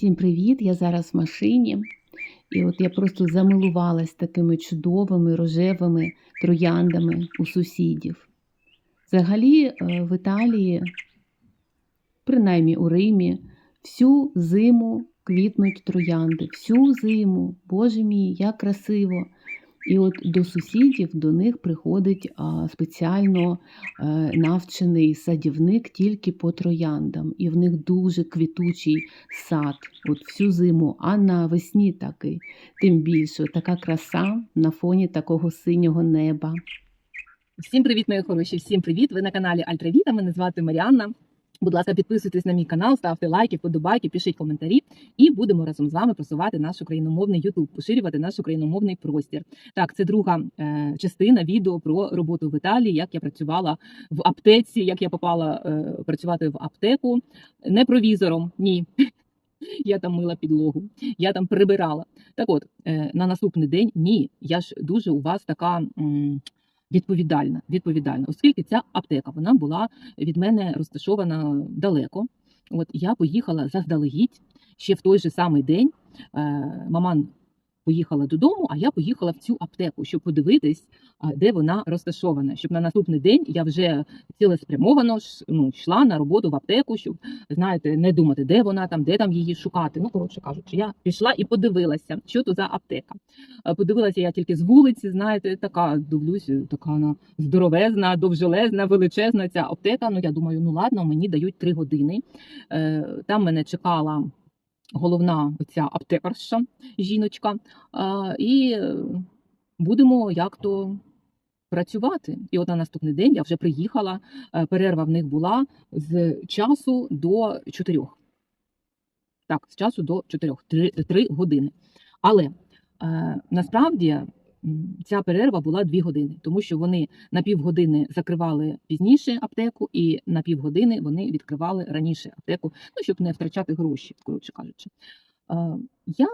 Всім привіт! Я зараз в машині. І от я просто замилувалась такими чудовими рожевими трояндами у сусідів. Взагалі, е, в Італії, принаймні у Римі, всю зиму квітнуть троянди. Всю зиму, Боже мій, як красиво! І от до сусідів до них приходить спеціально е, навчений садівник тільки по трояндам. І в них дуже квітучий сад, от всю зиму, а навесні такий, тим більше така краса на фоні такого синього неба. Всім привіт, мої хороші! Всім привіт! Ви на каналі Альтравіта. Мене звати Маріанна. Будь ласка, підписуйтесь на мій канал, ставте лайки, вподобайки, пишіть коментарі, і будемо разом з вами просувати наш україномовний Ютуб, поширювати наш україномовний простір. Так, це друга е, частина відео про роботу в Італії, як я працювала в аптеці, як я попала е, працювати в аптеку не провізором. Ні. Я там мила підлогу, я там прибирала. Так от, е, на наступний день ні. Я ж дуже у вас така. м, Відповідальна, відповідальна, оскільки ця аптека вона була від мене розташована далеко. От я поїхала заздалегідь ще в той же самий день. Е, маман поїхала додому, а я поїхала в цю аптеку, щоб подивитись, де вона розташована. Щоб на наступний день я вже цілеспрямовано ну, йшла на роботу в аптеку, щоб знаєте, не думати, де вона там, де там її шукати. Ну, коротше кажучи, я пішла і подивилася, що то за аптека. Подивилася я тільки з вулиці, знаєте, така дивлюся, така вона здоровезна, довжелезна, величезна ця аптека. Ну я думаю, ну ладно, мені дають три години. Е, Там мене чекала головна ця аптекарша, жіночка, і е, будемо як то. Працювати, і от на наступний день я вже приїхала. е, Перерва в них була з часу до чотирьох. Так, з часу до чотирьох, три, години. Але е, насправді ця перерва була дві години, тому що вони на півгодини закривали пізніше аптеку, і на півгодини вони відкривали раніше аптеку, ну щоб не втрачати гроші, коротше кажучи. Я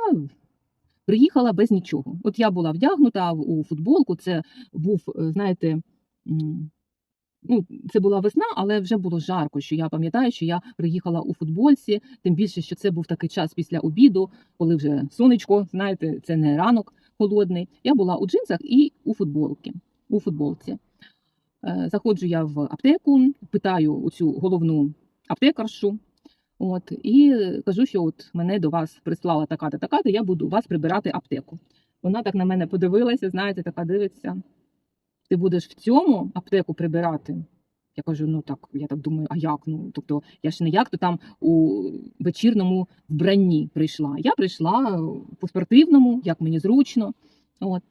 приїхала без нічого. От я була вдягнута у футболку. Це був, е, знаєте. Ну, це була весна, але вже було жарко. Що я пам'ятаю, що я приїхала у футболці, тим більше, що це був такий час після обіду, коли вже сонечко, знаєте, це не ранок холодний. Я була у джинсах і у футболці. У футболці. Е, Заходжу я в аптеку, питаю оцю головну аптекаршу. От, і кажу, що от мене до вас прислала така-то, така-то, я буду у вас прибирати аптеку. Вона так на мене подивилася, знаєте, така дивиться. Ти будеш в цьому аптеку прибирати? Я кажу, ну так, я так думаю, а як? Ну, тобто, я ж не як то там у вечірному вбранні прийшла. Я прийшла по спортивному, як мені зручно. От.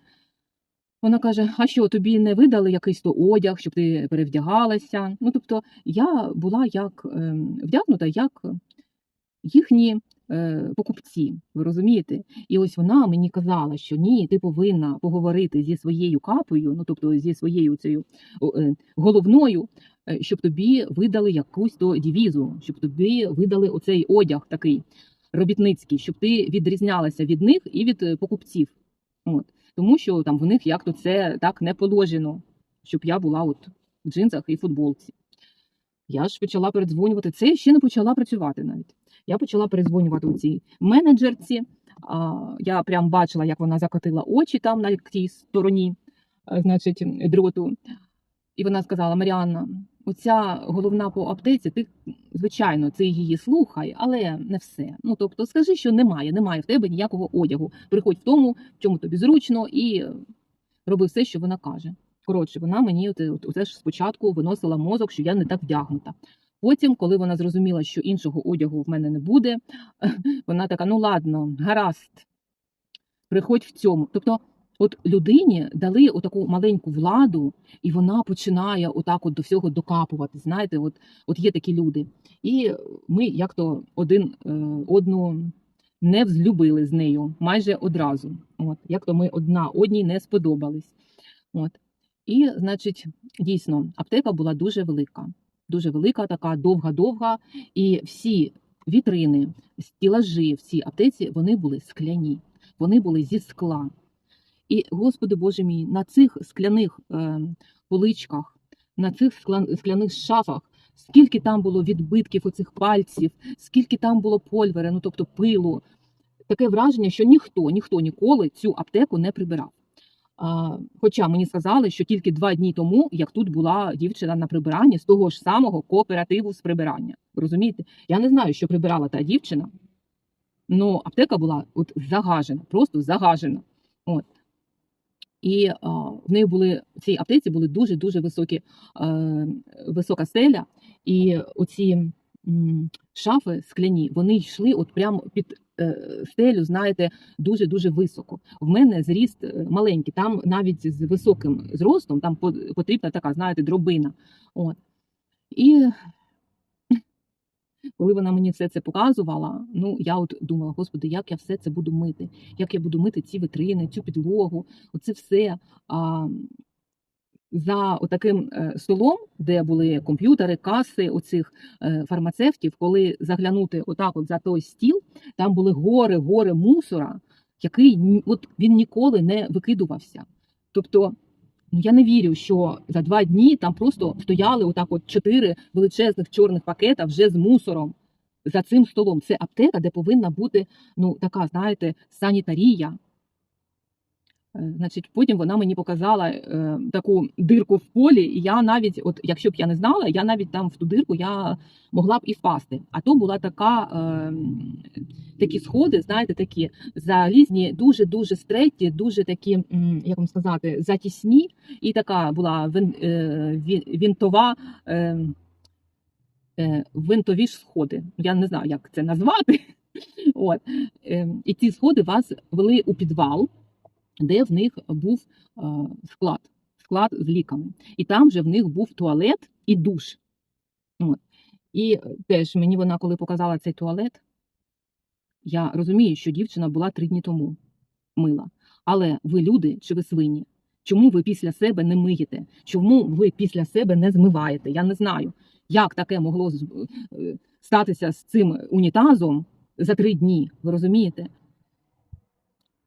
Вона каже: а що, тобі не видали якийсь то одяг, щоб ти перевдягалася? Ну, тобто, я була як ем, вдягнута, як їхні е, покупці, ви розумієте? І ось вона мені казала, що ні, ти повинна поговорити зі своєю капою, ну тобто зі своєю цією е, головною, е, щоб тобі видали якусь то дівізу, щоб тобі видали оцей одяг такий робітницький, щоб ти відрізнялася від них і від е, покупців. От. Тому що там в них як то це так не положено, щоб я була от в джинсах і футболці. Я ж почала передзвонювати. Це ще не почала працювати навіть. Я почала передзвонювати у цій менеджерці. Я прям бачила, як вона закотила очі там на тій стороні, значить, дроту. І вона сказала: Маріанна, оця головна по аптеці, ти, звичайно, ти її слухай, але не все. Ну тобто, скажи, що немає, немає в тебе ніякого одягу. Приходь в тому, в чому тобі зручно, і роби все, що вона каже. Коротше, вона мені от- оце ж спочатку виносила мозок, що я не так вдягнута. Потім, коли вона зрозуміла, що іншого одягу в мене не буде, вона така: ну ладно, гаразд, приходь в цьому. Тобто, от людині дали отаку маленьку владу, і вона починає отак от до всього докапувати. Знаєте, от, от є такі люди. І ми як то один е, одну не взлюбили з нею майже одразу. От, як то ми одна одній не сподобались. От. І, значить, дійсно, аптека була дуже велика. Дуже велика, така довга-довга. І всі вітрини, стілажі в цій аптеці вони були скляні, вони були зі скла. І, Господи Боже мій, на цих скляних е, поличках, на цих скляних шафах скільки там було відбитків оцих пальців, скільки там було польвера, ну тобто пилу. Таке враження, що ніхто, ніхто ніколи цю аптеку не прибирав. Хоча мені сказали, що тільки два дні тому, як тут була дівчина на прибиранні з того ж самого кооперативу з прибирання. Розумієте? Я не знаю, що прибирала та дівчина, але аптека була от загажена, просто загажена. От. І а, в неї були в цій аптеці були дуже дуже високі, е, висока стеля, і оці м, шафи скляні вони йшли от прямо під стелю, знаєте, дуже дуже високо. В мене зріст е, маленький, там навіть з високим зростом там потрібна така, знаєте, дробина. От. І коли вона мені все це показувала, ну я от думала, господи, як я все це буду мити, як я буду мити ці витрини, цю підлогу, оце все. А, за отаким е, столом, де були комп'ютери, каси оцих е, фармацевтів, коли заглянути отак от за той стіл, там були гори, гори мусора, який от він ніколи не викидувався. Тобто, ну я не вірю, що за два дні там просто стояли отак от чотири величезних чорних пакета вже з мусором за цим столом. Це аптека, де повинна бути ну така, знаєте, санітарія. Е, Значить, потім вона мені показала е, таку дирку в полі, і я навіть, от якщо б я не знала, я навіть там в ту дирку я могла б і впасти. А то була така, е, такі сходи, знаєте, такі залізні, дуже дуже стретті, дуже такі, як вам сказати, затісні, і така була вин, е, вінтова. Е, е, Винтові ж сходи. Я не знаю, як це назвати. От. Е, І ці сходи вас вели у підвал, де в них був е, склад, склад з ліками. І там же в них був туалет і душ. От. І теж мені вона, коли показала цей туалет, я розумію, що дівчина була три дні тому мила. Але ви люди чи ви свині? Чому ви після себе не миєте? Чому ви після себе не змиваєте? Я не знаю, як таке могло е, статися з цим унітазом за три дні. Ви розумієте?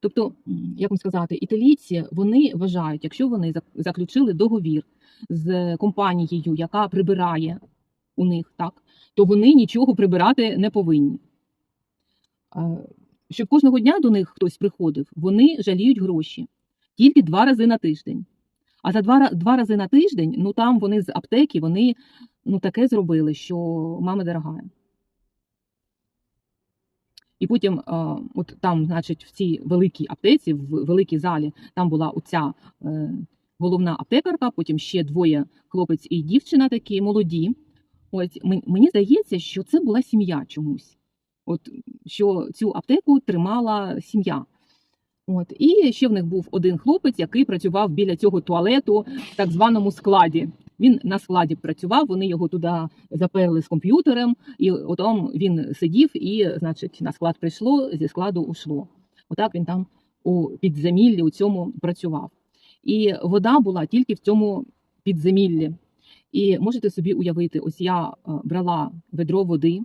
Тобто, як вам сказати, італійці вони вважають, якщо вони заключили договір з компанією, яка прибирає у них, так, то вони нічого прибирати не повинні. Щоб кожного дня до них хтось приходив, вони жаліють гроші тільки два рази на тиждень. А за два, два рази на тиждень, ну там вони з аптеки, вони ну таке зробили, що мама дорогая. І потім, е, от там, значить, в цій великій аптеці, в великій залі, там була оця е, головна аптекарка, потім ще двоє хлопець і дівчина такі молоді. Ось мені здається, що це була сім'я чомусь. От що цю аптеку тримала сім'я. От і ще в них був один хлопець, який працював біля цього туалету в так званому складі. Він на складі працював, вони його туди заперли з комп'ютером, і отом він сидів, і, значить, на склад прийшло, зі складу ушло. Отак він там у підземіллі у цьому працював. І вода була тільки в цьому підземіллі. І можете собі уявити, ось я е, брала ведро води,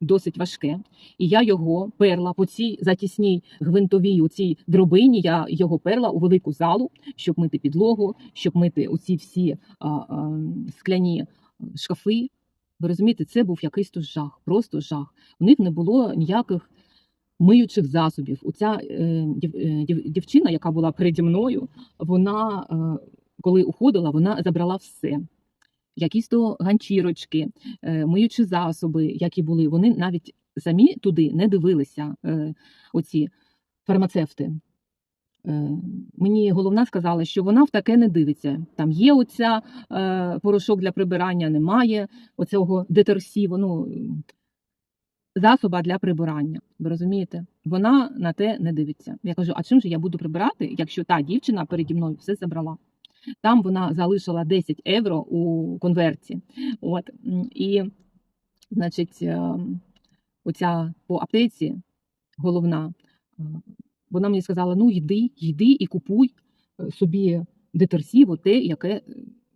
досить важке, і я його перла по цій затісній гвинтовій у цій дробині. Я його перла у велику залу, щоб мити підлогу, щоб мити оці всі а, а, скляні шкафи. Ви розумієте, це був якийсь то жах, просто жах. У них не було ніяких миючих засобів. Оця е, дів, е, дівчина, яка була переді мною, вона, е, коли уходила, вона забрала все. Якісь то ганчірочки, е, миючі засоби, які були, вони навіть самі туди не дивилися, е, оці фармацевти. Е, Мені головна сказала, що вона в таке не дивиться. Там є оця порошок для прибирання, немає оцього детерсіву, ну, засоба для прибирання. Ви розумієте? Вона на те не дивиться. Я кажу: а чим же я буду прибирати, якщо та дівчина переді мною все забрала? Там вона залишила 10 євро у конверті. От і, значить, е, оця по аптеці головна, е, вона мені сказала: ну йди, йди і купуй е, собі детерсів, те, яке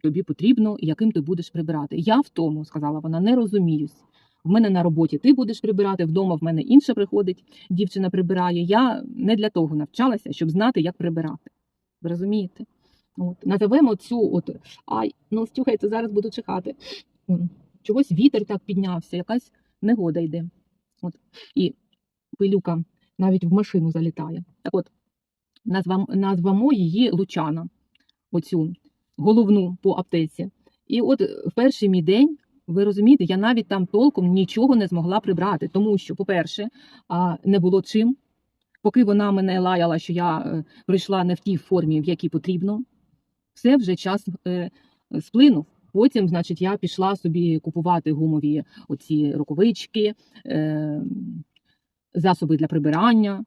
тобі потрібно, і яким ти будеш прибирати. Я в тому, сказала вона, не розуміюсь. В мене на роботі ти будеш прибирати, вдома в мене інша приходить, дівчина прибирає. Я не для того навчалася, щоб знати, як прибирати. Ви розумієте? От. Назовемо цю, от, ай, ну стюхайте, зараз буду чихати. Чогось вітер так піднявся, якась негода йде. От. І пилюка навіть в машину залітає. Так от, назвам, назвамо її Лучана, оцю головну по аптеці. І от в перший мій день, ви розумієте, я навіть там толком нічого не змогла прибрати, тому що, по-перше, не було чим. Поки вона мене лаяла, що я е, прийшла не в тій формі, в якій потрібно, все вже час е, сплинув. Потім, значить, я пішла собі купувати гумові оці рукавички, е, засоби для прибирання.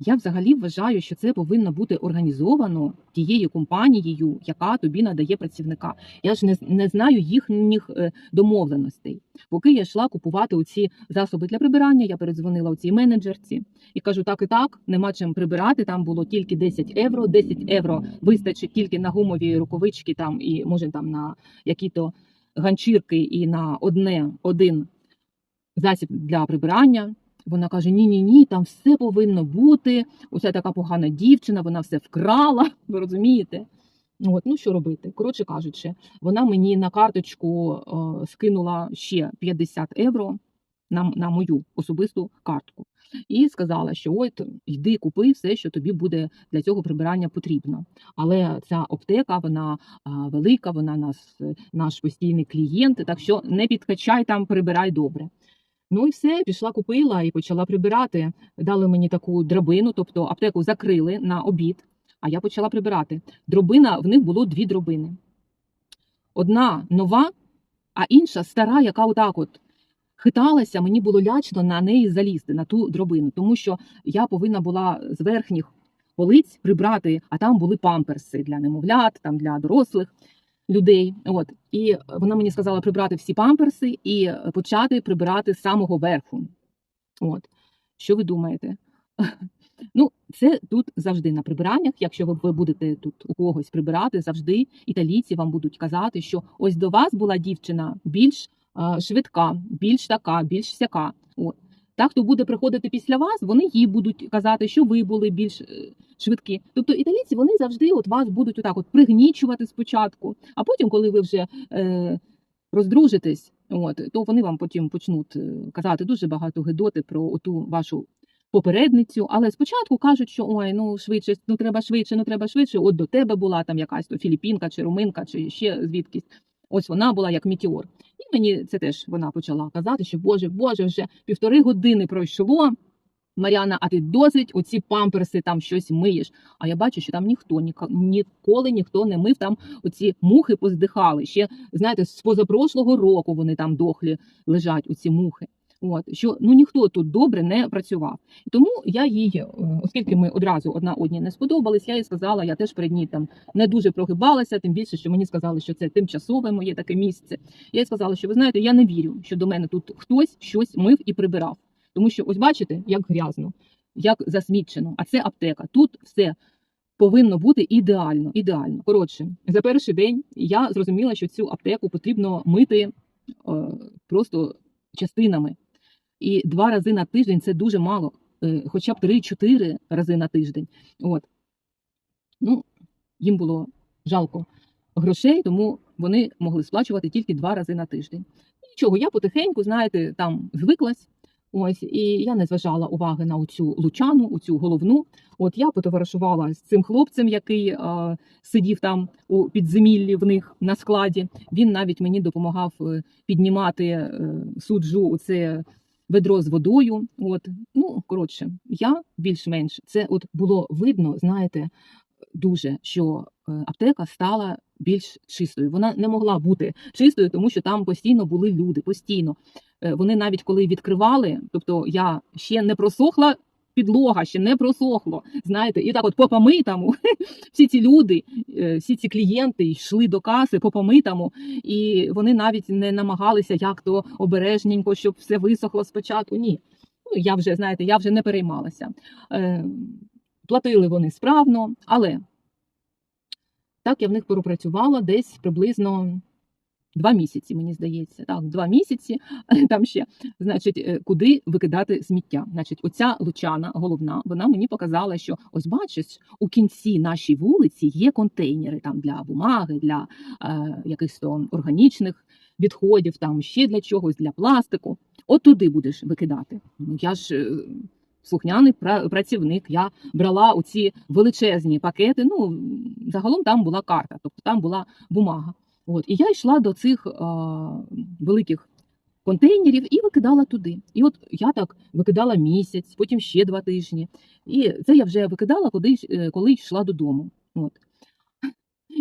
Я взагалі вважаю, що це повинно бути організовано тією компанією, яка тобі надає працівника. Я ж не, не знаю їхніх е, домовленостей. Поки я йшла купувати оці засоби для прибирання, я передзвонила оцій менеджерці і кажу: так і так, нема чим прибирати. Там було тільки 10 євро. 10 євро вистачить тільки на гумові рукавички, там і може там на які-то ганчірки і на одне один засіб для прибирання. Вона каже: Ні, ні, там все повинно бути. Оця така погана дівчина, вона все вкрала. Ви розумієте? От, ну що робити? Коротше кажучи, вона мені на карточку е, скинула ще 50 євро на, на мою особисту картку. І сказала, що от йди купи все, що тобі буде для цього прибирання потрібно. Але ця аптека, вона а, велика, вона нас, е, наш постійний клієнт, так що не підкачай там, прибирай добре. Ну і все, пішла, купила і почала прибирати. Дали мені таку драбину, тобто аптеку закрили на обід, а я почала прибирати. Дробина, в них було дві дробини. Одна нова, а інша стара, яка отак от хиталася, мені було лячно на неї залізти, на ту дробину, тому що я повинна була з верхніх полиць прибрати, а там були памперси для немовлят, там для дорослих людей. От і вона мені сказала прибрати всі памперси і почати прибирати з самого верху. От що ви думаєте? Ну, це тут завжди на прибираннях. Якщо ви, будете тут у когось прибирати, завжди італійці вам будуть казати, що ось до вас була дівчина більш а, швидка, більш така, більш сяка. От. Та, хто буде приходити після вас, вони їй будуть казати, що ви були більш е, швидкі. Тобто італійці вони завжди от вас будуть отак от пригнічувати спочатку, а потім, коли ви вже е, роздружитесь, от, то вони вам потім почнуть е, казати дуже багато гидоти про оту вашу попередницю. Але спочатку кажуть, що ой, ну швидше, ну треба швидше, ну треба швидше. От до тебе була там якась то філіппінка чи руминка, чи ще звідкись. Ось вона була як мітіор. І мені це теж вона почала казати, що Боже, Боже, вже півтори години пройшло. Мар'яна, а ти досить оці памперси там щось миєш. А я бачу, що там ніхто ніколи ніхто не мив. Там оці мухи поздихали. Ще знаєте, з позапрошлого року вони там дохлі лежать, оці мухи. От що ну ніхто тут добре не працював. Тому я їй, е, оскільки ми одразу одна одній не сподобались, я їй сказала, я теж перед ній там не дуже прогибалася, тим більше, що мені сказали, що це тимчасове моє таке місце. Я їй сказала, що ви знаєте, я не вірю, що до мене тут хтось щось мив і прибирав. Тому що ось бачите, як грязно, як засмічено. А це аптека. Тут все повинно бути ідеально. ідеально. Коротше, за перший день я зрозуміла, що цю аптеку потрібно мити е, просто частинами. І два рази на тиждень це дуже мало, е, хоча б 3-4 рази на тиждень. От. Ну, їм було жалко грошей, тому вони могли сплачувати тільки два рази на тиждень. Нічого, я потихеньку, знаєте, там звиклась. Ось, і я не зважала уваги на цю лучану, цю головну. От я потоваришувала з цим хлопцем, який е, сидів там у підземіллі в них на складі. Він навіть мені допомагав е, піднімати е, суджу у це ведро з водою. От ну коротше, я більш-менш це от було видно, знаєте, дуже що е, аптека стала більш чистою. Вона не могла бути чистою, тому що там постійно були люди, постійно. Е, Вони навіть коли відкривали, тобто я ще не просохла. Підлога ще не просохло, знаєте, і так от по помитому всі ці люди, е, всі ці клієнти йшли до каси по помитому, і вони навіть не намагалися як то обережненько, щоб все висохло спочатку. Ні, ну я вже знаєте, я вже не переймалася. Е, платили вони справно, але так я в них пропрацювала десь приблизно два місяці, мені здається. Так, два місяці. Там ще, значить, е, куди викидати сміття. Значить, оця лучана головна, вона мені показала, що ось бачиш, у кінці нашій вулиці є контейнери там для бумаги, для е, якихось то органічних відходів, там ще для чогось, для пластику. От туди будеш викидати. Ну я ж е, слухняний працівник. Я брала оці величезні пакети. Ну загалом там була карта, тобто там була бумага. От і я йшла до цих а, великих контейнерів і викидала туди. І от я так викидала місяць, потім ще два тижні. І це я вже викидала, коли, е, коли йшла додому. От.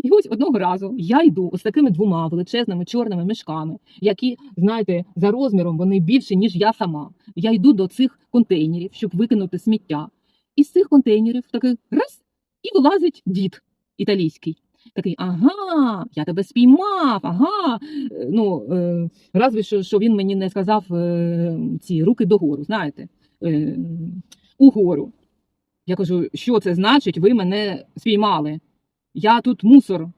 І ось одного разу я йду ось такими двома величезними чорними мішками, які, знаєте, за розміром вони більше, ніж я сама. Я йду до цих контейнерів, щоб викинути сміття. І з цих контейнерів такий раз і вилазить дід італійський. Такий, ага, я тебе спіймав, ага. Е, Ну, е, разве що, що він мені не сказав е, ці руки догору, знаєте, е, угору. Я кажу, що це значить, ви мене спіймали. Я тут мусор,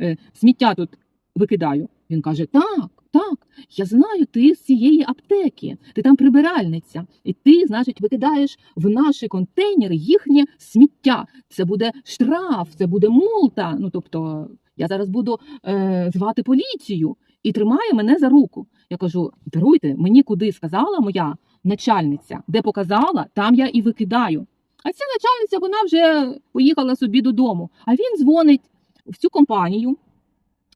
е, сміття тут викидаю. Він каже: Так, так, я знаю, ти з цієї аптеки, ти там прибиральниця, і ти, значить, викидаєш в наші контейнери їхнє сміття. Це буде штраф, це буде мулта. Ну тобто, я зараз буду е, звати поліцію і тримає мене за руку. Я кажу: даруйте, мені куди сказала моя начальниця, де показала, там я і викидаю. А ця начальниця вона вже поїхала собі додому. А він дзвонить в цю компанію,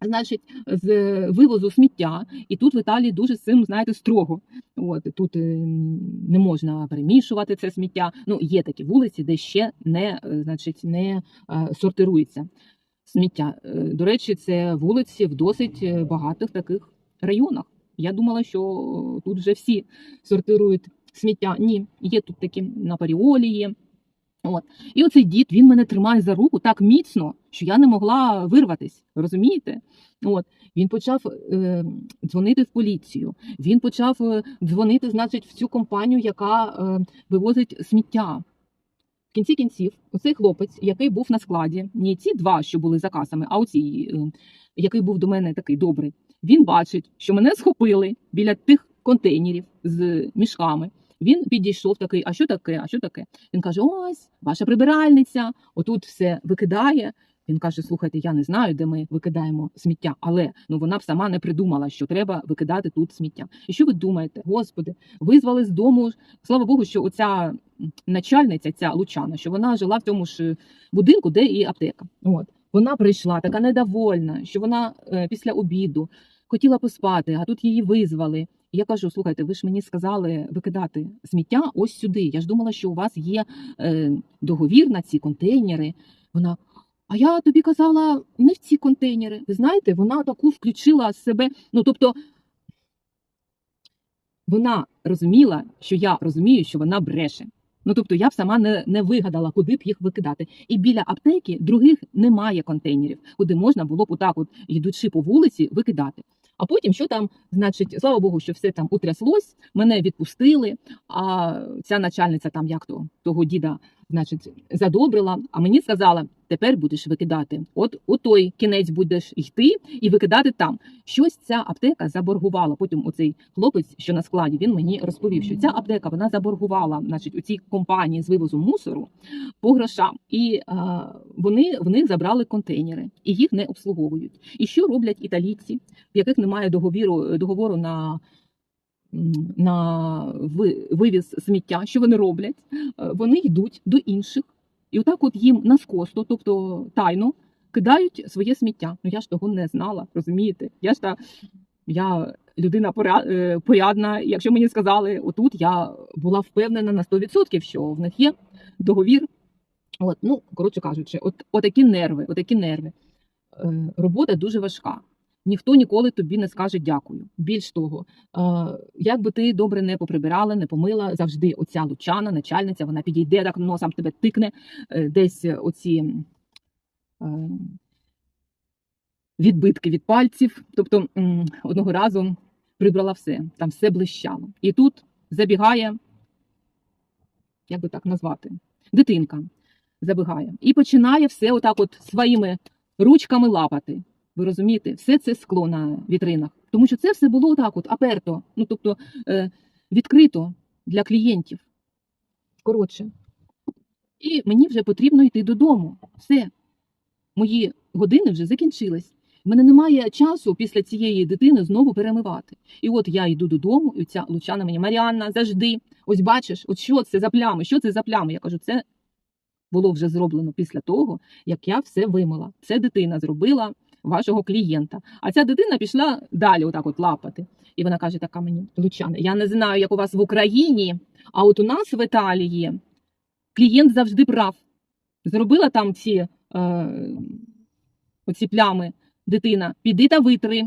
значить, з вивозу сміття. І тут в Італії дуже цим, знаєте, строго. От тут е, не можна перемішувати це сміття. Ну, є такі вулиці, де ще не, е, значить, не е, сортирується сміття. До речі, це вулиці в досить багатих таких районах. Я думала, що тут вже всі сортирують сміття. Ні, є тут такі на Паріолі є. От. І оцей дід він мене тримає за руку так міцно, що я не могла вирватись. Розумієте? От. Він почав е, дзвонити в поліцію. Він почав е, дзвонити, значить, в цю компанію, яка е, вивозить сміття. В кінці кінців, оцей хлопець, який був на складі, не ці два, що були за касами, а оці, е, який був до мене такий добрий, він бачить, що мене схопили біля тих контейнерів з мішками. Він підійшов такий, а що таке? А що таке? Він каже: Ось, ваша прибиральниця, отут все викидає. Він каже: Слухайте, я не знаю, де ми викидаємо сміття, але ну вона б сама не придумала, що треба викидати тут сміття. І що ви думаєте, господи, визвали з дому? Слава Богу, що оця начальниця, ця лучана, що вона жила в тому ж е, будинку, де і аптека. От вона прийшла така недовольна, що вона е, після обіду хотіла поспати, а тут її визвали. Я кажу: слухайте, ви ж мені сказали викидати сміття ось сюди. Я ж думала, що у вас є е, договір на ці контейнери. Вона. А я тобі казала не в ці контейнери. Ви знаєте, вона таку включила себе. Ну тобто вона розуміла, що я розумію, що вона бреше. Ну тобто я б сама не, не вигадала, куди б їх викидати. І біля аптеки других немає контейнерів, куди можна було б отак, от йдучи по вулиці, викидати. А потім, що там, значить, слава Богу, що все там утряслось, мене відпустили. А ця начальниця там як то того діда, значить, задобрила. А мені сказала, тепер будеш викидати. От у той кінець будеш йти і викидати там. Щось ця аптека заборгувала. Потім оцей хлопець, що на складі, він мені розповів, що ця аптека вона заборгувала, значить, у цій компанії з вивозу мусору по грошам, і а, вони в них забрали контейнери і їх не обслуговують. І що роблять італійці, в яких немає договіру договору на на вивіз сміття, що вони роблять? Е, Вони йдуть до інших, і отак от їм наскосно, тобто тайно, кидають своє сміття. Ну я ж того не знала, розумієте? Я ж та я людина е, порядна. Якщо мені сказали, отут я була впевнена на 100%, що в них є договір. От, ну, коротше кажучи, от, отакі нерви, отакі нерви. Е, робота дуже важка. Ніхто ніколи тобі не скаже дякую. Більш того, е, як би ти добре не поприбирала, не помила, завжди оця лучана, начальниця, вона підійде так носом тебе тикне, е, десь оці е, відбитки від пальців. Тобто одного разу прибрала все, там все блищало. І тут забігає, як би так назвати, дитинка забігає і починає все отак от своїми ручками лапати. Ви розумієте, все це скло на вітринах, тому що це все було отак, от аперто, ну тобто е, відкрито для клієнтів. Коротше, і мені вже потрібно йти додому. Все, мої години вже закінчились. У мене немає часу після цієї дитини знову перемивати. І от я йду додому, і ця Лучана мені Маріанна, завжди. Ось бачиш, от що це за плями? Що це за плями? Я кажу, це було вже зроблено після того, як я все вимила. Це дитина зробила вашого клієнта. А ця дитина пішла далі, отак от лапати. І вона каже: така мені, Лучана, я не знаю, як у вас в Україні, а от у нас в Італії клієнт завжди прав. Зробила там ці, е, оці плями дитина, піди та витри.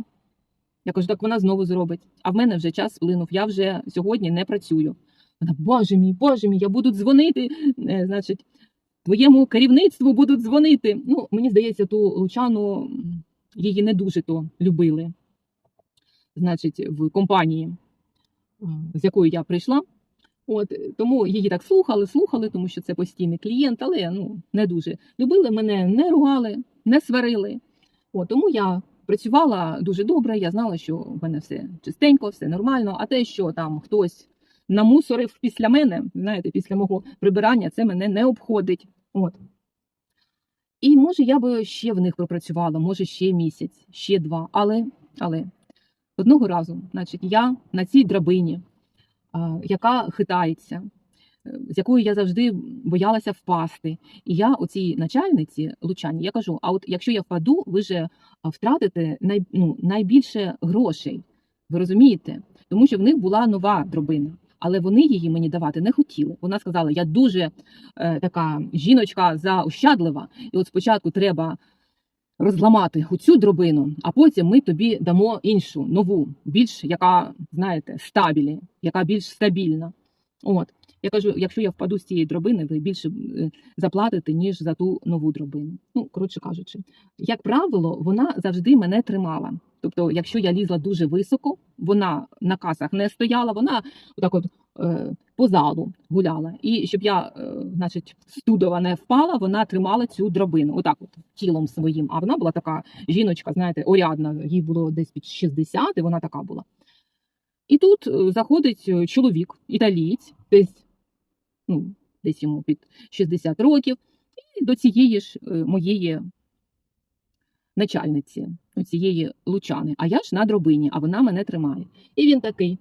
Я кажу, так вона знову зробить. А в мене вже час сплинув, я вже сьогодні не працюю. Вона, боже мій, боже мій, я буду дзвонити. е, значить, твоєму керівництву будуть дзвонити. Ну, мені здається, ту Лучану її не дуже то любили. Значить, в компанії, е, з якою я прийшла. От тому її так слухали, слухали, тому що це постійний клієнт, але ну не дуже любили мене, не ругали, не сварили. От, тому я працювала дуже добре. Я знала, що в мене все чистенько, все нормально. А те, що там хтось намусорив після мене, знаєте, після мого прибирання, це мене не обходить. От. І може я би ще в них пропрацювала, може ще місяць, ще два. Але, але одного разу, значить, я на цій драбині, яка хитається, е, з якою я завжди боялася впасти. І я оцій начальниці Лучані, я кажу: а от якщо я впаду, ви же втратите най, ну, найбільше грошей. Ви розумієте? Тому що в них була нова дробина. Але вони її мені давати не хотіли. Вона сказала: я дуже е, така жіночка заощадлива, і от спочатку треба розламати оцю дробину, а потім ми тобі дамо іншу, нову, більш яка, знаєте, стабілі, яка більш стабільна. От. Я кажу, якщо я впаду з цієї дробини, ви більше е, заплатите, ніж за ту нову дробину. Ну, коротше кажучи, як правило, вона завжди мене тримала. Тобто, якщо я лізла дуже високо, вона на касах не стояла, вона отак от е, по залу гуляла. І щоб я, е, значить, студова не впала, вона тримала цю дробину, отак от тілом своїм. А вона була така жіночка, знаєте, орядна, їй було десь під 60, і вона така була. І тут е, заходить е, чоловік, італієць, десь, ну, десь йому під 60 років, і до цієї ж е, моєї начальниці, цієї лучани. А я ж на дробині, а вона мене тримає. І він такий.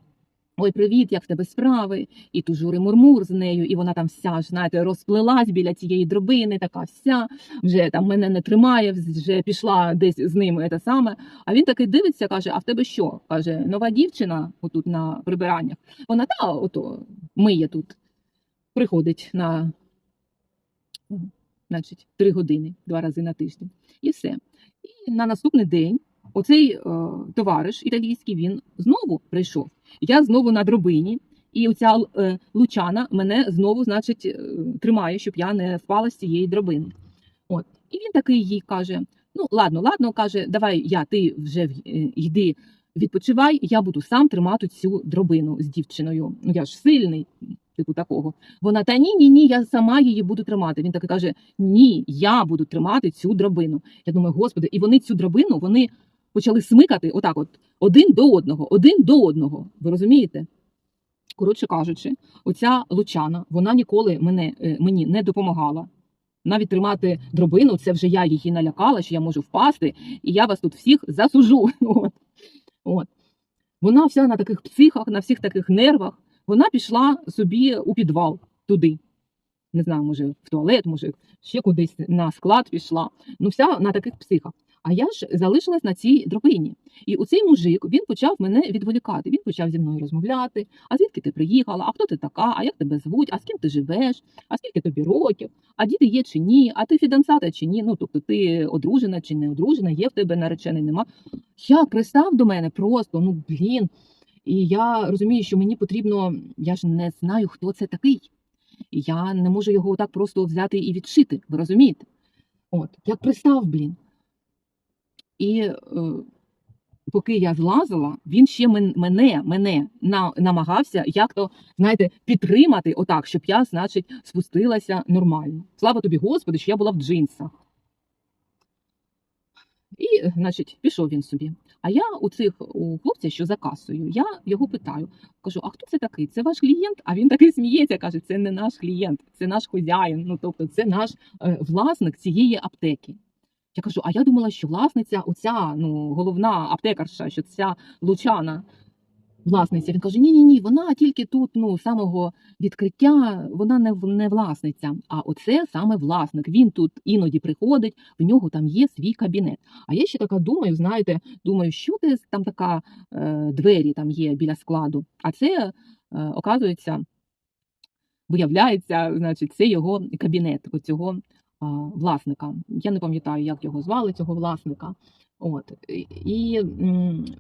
Ой, привіт, як в тебе справи? І тужури мурмур з нею, і вона там вся ж знаєте, розплилась біля цієї дробини, така вся, вже там мене не тримає, вже пішла десь з ним те саме. А він такий дивиться, каже: А в тебе що? каже, нова дівчина отут на прибираннях. Вона та ото миє тут, приходить на значить, три години, два рази на тиждень. І все. І на наступний день оцей е, товариш італійський він знову прийшов. Я знову на дробині, і оця е, лучана мене знову, значить, е, тримає, щоб я не впала з цієї дробини. От. І він такий їй каже: Ну, ладно, ладно, каже, давай я, ти вже йди відпочивай, я буду сам тримати цю дробину з дівчиною. Ну я ж сильний, типу такого. Вона та ні, ні, ні, я сама її буду тримати. Він такий каже: Ні, я буду тримати цю дробину. Я думаю, господи, і вони цю дробину вони почали смикати отак, от один до одного, один до одного. Ви розумієте? Коротше кажучи, оця лучана, вона ніколи мене, е, мені не допомагала. Навіть тримати дробину, це вже я її налякала, що я можу впасти, і я вас тут всіх засужу. От. От. Вона вся на таких психах, на всіх таких нервах. Вона пішла собі у підвал туди. Не знаю, може, в туалет, може, ще кудись на склад пішла. Ну, вся на таких психах. А я ж залишилась на цій дробині. І оцей мужик він почав мене відволікати. Він почав зі мною розмовляти. А звідки ти приїхала? А хто ти така? А як тебе звуть? А з ким ти живеш? А скільки тобі років? А діти є чи ні? А ти фідансата чи ні? Ну тобто ти одружена чи не одружена, є в тебе наречений, нема. Як пристав до мене просто, ну блін. І я розумію, що мені потрібно, я ж не знаю, хто це такий. І я не можу його так просто взяти і відшити. Ви розумієте? От, як пристав, блін. І е, поки я злазила, він ще мене, мене намагався як то, знаєте, підтримати отак, щоб я, значить, спустилася нормально. Слава тобі, Господи, що я була в джинсах. І, значить, пішов він собі. А я у цих у хлопця, що за касою, я його питаю, кажу: а хто це такий? Це ваш клієнт? А він такий сміється, каже: це не наш клієнт, це наш хазяїн. Ну тобто, це наш е, власник цієї аптеки. Я кажу, а я думала, що власниця, оця ну, головна аптекарша, що ця Лучана власниця. Він каже: ні, ні, вона тільки тут, ну, самого відкриття, вона не, не власниця. А оце саме власник. Він тут іноді приходить, в нього там є свій кабінет. А я ще така думаю, знаєте, думаю, що це там така е, двері там є біля складу. А це, е, оказується, виявляється, значить, це його кабінет, оцього власника. Я не пам'ятаю, як його звали, цього власника. От і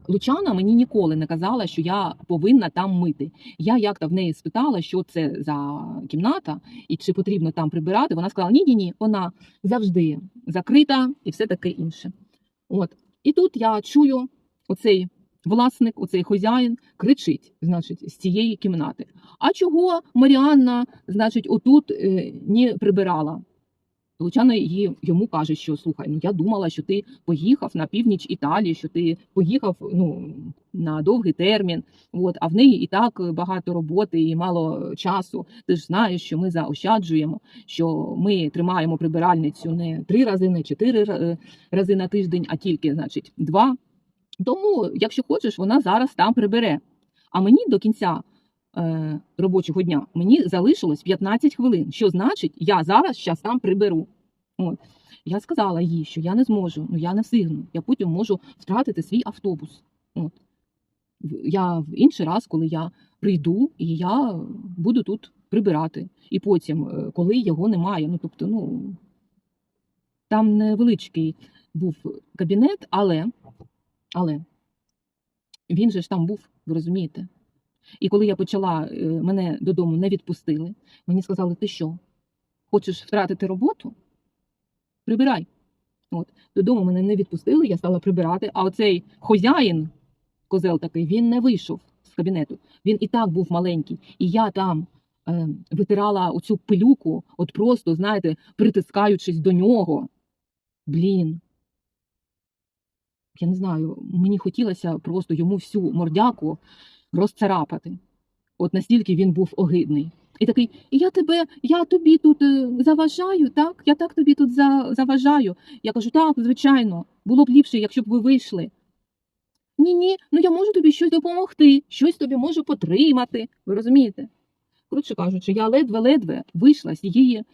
Лучана мені ніколи не казала, що я повинна там мити. Я як-то в неї спитала, що це за кімната і чи потрібно там прибирати. Вона сказала: ні, ні, ні, вона завжди закрита і все таке інше. От і тут я чую оцей власник, оцей хозяїн кричить, значить, з цієї кімнати. А чого Маріанна, значить, отут е, не прибирала? Лучана її йому каже, що слухай, ну я думала, що ти поїхав на північ Італії, що ти поїхав ну, на довгий термін. От, а в неї і так багато роботи і мало часу. Ти ж знаєш, що ми заощаджуємо, що ми тримаємо прибиральницю не три рази, не чотири рази на тиждень, а тільки, значить, два. Тому, якщо хочеш, вона зараз там прибере. А мені до кінця е, робочого дня мені залишилось 15 хвилин. Що значить, я зараз щас там приберу. От. Я сказала їй, що я не зможу, ну я не встигну. Я потім можу втратити свій автобус. От. Я в інший раз, коли я прийду, і я буду тут прибирати. І потім, е, коли його немає, ну тобто, ну там невеличкий був кабінет, але, але він же ж там був, ви розумієте. І коли я почала, е, мене додому не відпустили, мені сказали, ти що, хочеш втратити роботу? Прибирай. От. Додому мене не відпустили, я стала прибирати, а оцей хозяїн, козел такий, він не вийшов з кабінету. Він і так був маленький. І я там е, витирала оцю пилюку, от просто, знаєте, притискаючись до нього. Блін. Я не знаю, мені хотілося просто йому всю мордяку розцарапати. От настільки він був огидний. І такий, я тебе, я тобі тут е, заважаю, так? Я так тобі тут за, заважаю. Я кажу, так, звичайно, було б ліпше, якщо б ви вийшли. Ні, ні, ну я можу тобі щось допомогти, щось тобі можу потримати. Ви розумієте? Коротше кажучи, я ледве-ледве вийшла з її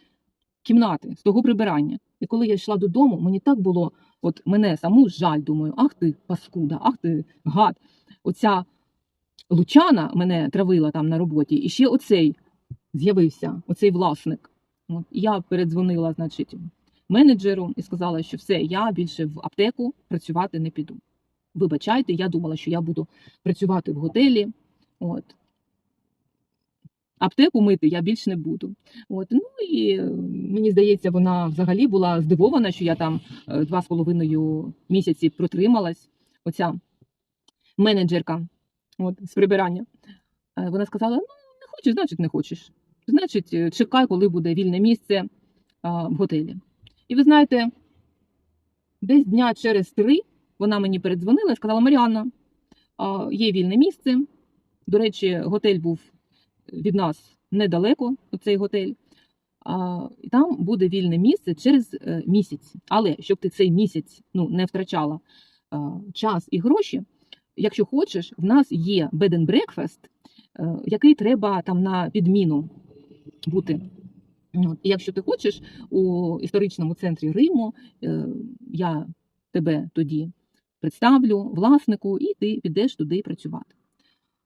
кімнати, з того прибирання. І коли я йшла додому, мені так було, от мене саму жаль, думаю, ах ти паскуда, ах ти гад. Оця Лучана мене травила там на роботі, і ще оцей з'явився, оцей власник. От, я передзвонила, значить, менеджеру і сказала, що все, я більше в аптеку працювати не піду. Вибачайте, я думала, що я буду працювати в готелі. От. Аптеку мити я більш не буду. От. Ну і мені здається, вона взагалі була здивована, що я там е, два з половиною місяці протрималась. Оця менеджерка от, з прибирання. Е, Вона сказала: ну, не хочеш, значить, не хочеш. Значить, е, чекай, коли буде вільне місце в готелі. І ви знаєте, десь дня через три вона мені передзвонила і сказала: Маріанна, є вільне місце. До речі, готель був від нас недалеко, цей готель. І там буде вільне місце через е, місяць. Але щоб ти цей місяць ну, не втрачала час і гроші, якщо хочеш, в нас є bed and breakfast, е, який треба там на підміну бути. І якщо ти хочеш у історичному центрі Риму, е, я тебе тоді представлю власнику, і ти підеш туди працювати.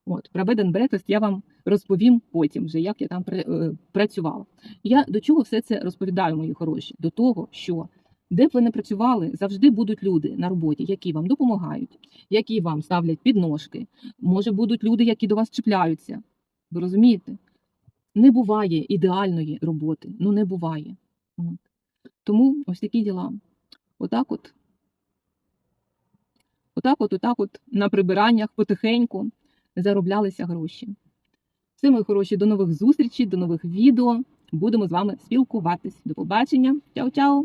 От, про bed and breakfast я вам розповім потім, вже як я там е, працювала. Я до чого все це розповідаю, мої хороші? До того, що де б ви не працювали, завжди будуть люди на роботі, які вам допомагають, які вам ставлять підножки. Може, будуть люди, які до вас чіпляються. Ви розумієте? Не буває ідеальної роботи. Ну не буває. Тому ось такі діла. Отак от. Отак от, отак от на прибираннях потихеньку зароблялися гроші. Все, мої хороші, до нових зустрічей, до нових відео. Будемо з вами спілкуватись. До побачення. Чао-чао!